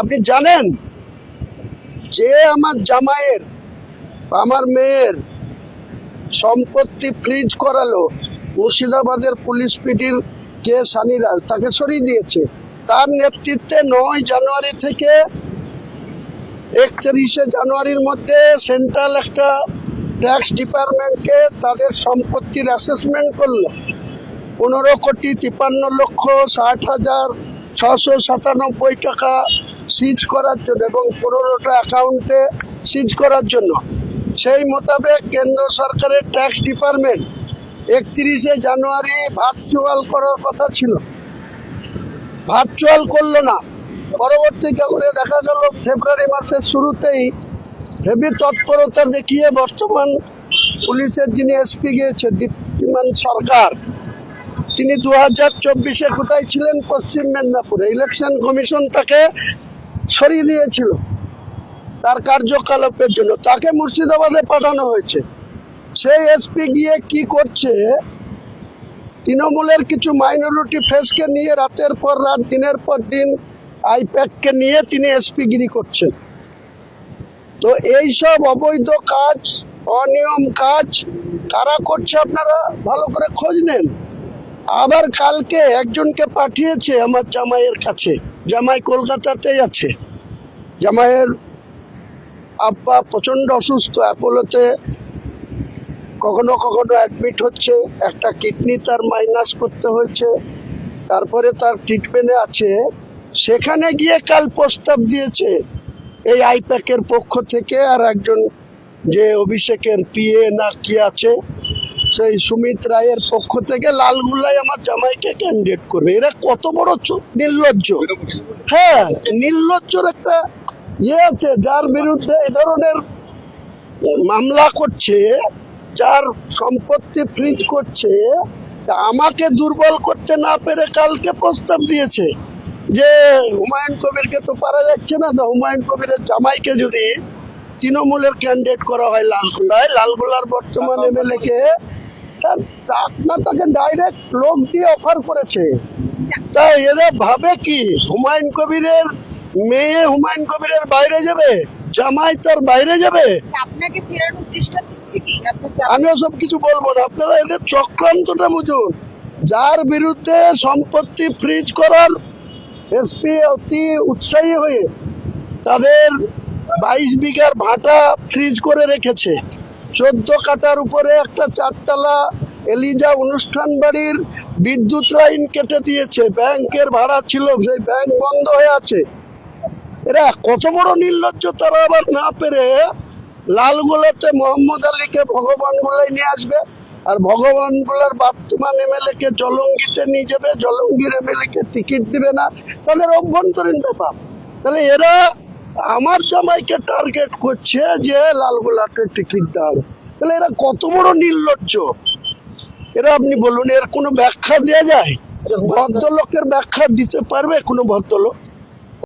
আপনি জানেন যে আমার জামাইয়ের আমার মেয়ের সম্পত্তি ফ্রিজ করালো, মুর্শিদাবাদের পুলিশ পিটির কে সানিরাজ তাকে সরিয়ে দিয়েছে। তার নেতৃত্বে নয় জানুয়ারি থেকে একত্রিশে জানুয়ারির মধ্যে সেন্ট্রাল একটা ট্যাক্স ডিপার্টমেন্টকে তাদের সম্পত্তির অ্যাসেসমেন্ট করল। পনেরো কোটি তিপ্পান্ন লক্ষ ষাট হাজার ছশো সাতানব্বই টাকা সিজ করার জন্য এবং পনেরোটা অ্যাকাউন্টে সিজ করার জন্য। সেই মোতাবেক কেন্দ্র সরকারের ট্যাক্স ডিপার্টমেন্ট একত্রিশে জানুয়ারি ভার্চুয়াল করার কথা ছিল। ভার্চুয়াল করল না। পরবর্তীকালে দেখা গেল, ফেব্রুয়ারি মাসের শুরুতেই হেভি তৎপরতা দেখিয়ে বর্তমান পুলিশের যিনি এসপি গিয়েছে, দীপ্তিমান সরকার, তিনি দু হাজার চব্বিশে কোথায় ছিলেন? পশ্চিম মেদিনীপুরে। ইলেকশন কমিশন তাকে সরিয়ে দিয়েছিল। তার কার্যকলাপের জন্য তাকে মুর্শিদাবাদে পাঠানো হয়েছে। সেই এসপি গিয়ে কি করছে? তৃণমূলের কিছু মাইনরিটি ফেসকে নিয়ে রাতের পর রাত, দিনের পর দিন আইপ্যাককে নিয়ে তিনি এসপি গিরি করছেন। তো এই সব অবৈধ কাজ, অনিয়ম কাজ, কারা করছে আপনারা ভালো করে খোঁজ নেন। আবার কালকে একজনকে পাঠিয়েছে আমার জামাইয়ের কাছে। জামাই কলকাতাতেই আছে জামাইয়ের আব্বা প্রচণ্ড অসুস্থ, অ্যাপোলোতে কখনো কখনো অ্যাডমিট হচ্ছে, একটা কিডনি তার মাইনাস করতে হয়েছে, তারপরে তার ট্রিটমেন্টে আছে। সেখানে গিয়ে কাল প্রস্তাব দিয়েছে এই আইপ্যাকের পক্ষ থেকে, আর একজন যে অভিষেকের পিএ না কি আছে সেই সুমিত রায়ের পক্ষ থেকে লালগুল্লাই আমার জামাইকে ক্যান্ডিডেট করবে। এরা কত বড় নির্লজ্জ। হ্যাঁ নির্লজ্জর একটা ইয়ে আছে যার বিরুদ্ধে এই ধরনের মামলা করছে যার সম্পত্তি ফ্রিজ করছে আমাকে দুর্বল করতে না পেরে কালকে প্রস্তাব দিয়েছে যে হুমায়ুন কবিরকে তো পারা যাচ্ছে না তো হুমায়ুন কবিরের জামাইকে যদি তৃণমূলের ক্যান্ডিডেট করা হয় লালগোলায় লালগোলার বর্তমান এমএলএ কে আপনার তাকে ডাইরেক্ট লোক দিয়ে অফার করেছে। তা এরা ভাবে কি হুমায়ুন কবিরের মেয়ে হুমায়ুন কবিরের বাইরে যাবে? জামাই তার বাইরে যাবে? আপনাকে ফেরানোর চেষ্টা চলছে কি? আমি সব কিছু বলব না। আপনারা এদের চক্রান্তটা বুঝুন। যার বিরুদ্ধে সম্পত্তি ফ্রিজ করার এসপি অতি উৎসাহী হয়ে তাদের বাইশ বিঘার ভাটা ফ্রিজ করে রেখেছে। চোদ্দ কাটার উপরে একটা চারতলা এলিজা অনুষ্ঠান বাড়ির বিদ্যুৎ লাইন কেটে দিয়েছে। ব্যাংকের ভাড়া ছিল, সেই ব্যাংক বন্ধ হয়ে আছে। এরা কত বড় নির্লজ্জ, তারা আবার না পেরে লালগোলাতে মোহাম্মদ আলীকে ভগবান গোলায় নিয়ে আসবে। আর ভগবান গোলার বর্তমান এমএলএ কে জলঙ্গিতে নিয়ে যাবে, জলঙ্গির এমএলএ কে টিকিট দিবে না। তাদের অভ্যন্তরীণ ব্যাপার। তাহলে এরা আমার জামাইকে টার্গেট করছে যে লালগোলাতে টিকিট হবে তাহলে এরা কত বড় নির্লজ্জ? এরা আপনি বলুন, এর কোনো ব্যাখ্যা দেওয়া যায়? ভদ্রলোকের ব্যাখ্যা দিতে পারবে কোনো ভদ্রলোক?